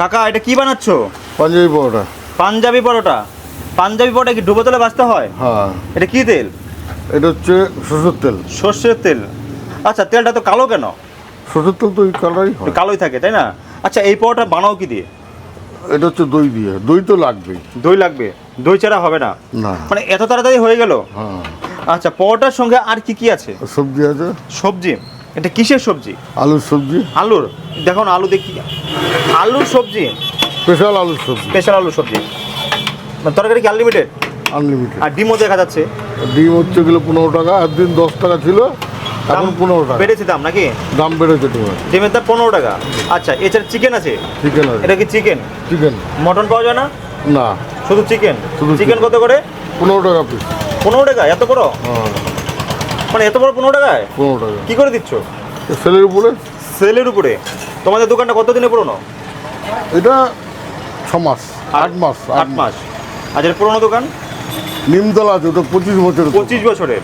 কাকা এটা কি বানাচ্ছো? পাঞ্জাবি পরোটা। পাঞ্জাবি পরোটা? পাঞ্জাবি পরোটা কি ডুবো তেলে ভাজতে হয়? হ্যাঁ। এটা কি তেল? এটা হচ্ছে সরষের তেল। সর্ষের তেল। আচ্ছা তেলটা তো কালো কেন? সরষের তেল তো একটু হয়। কালোই থাকে তাই না? আচ্ছা এই পরোটা বানাও কি দিয়ে? এটা হচ্ছে দই দিয়ে। দই তো লাগবেই। দই লাগবে। দই ছাড়া হবে না? না। মানে এত তাড়াতাড়ি হয়ে গেল? হ্যাঁ। আচ্ছা পরোটার সঙ্গে আর কি কি আছে? সবজি আছে। সবজি। এটা কিসের সবজি? আলুর সবজি। আলুর? দেখুন আলু দেখি। আলুর সবজি? স্পেশাল আলুর সবজি। স্পেশাল আলুর সবজি। মানে তরকারি কি আনলিমিটেড আনলিমিটেড আর ডিমও দেখা যাচ্ছে। ডিম হচ্ছে গেলে পনেরো টাকা একদিন দশ টাকা ছিল এখন পনেরো টাকা। বেড়েছে দাম নাকি? দাম বেড়েছে ডিমের ডিমের দাম পনেরো টাকা। আচ্ছা এছাড়া চিকেন আছে? চিকেন আছে। এটা কি চিকেন চিকেন মটন পাওয়া যায় না? না। শুধু চিকেন শুধু চিকেন কত করে? পনেরো টাকা পিস পনেরো টাকা এত বড়? হ্যাঁ। মানে এত বড় পনেরো টাকায়? পনেরো টাকা। কি করে দিচ্ছ? সেলের উপরে? সেলের উপরে। তোমাদের দোকানটা কতদিনে পুরনো? এটা ছ মাস আট মাস আট মাস। আজের এর পুরনো দোকান? নিমতলা আছে ওটা পঁচিশ বছর পঁচিশ বছরের।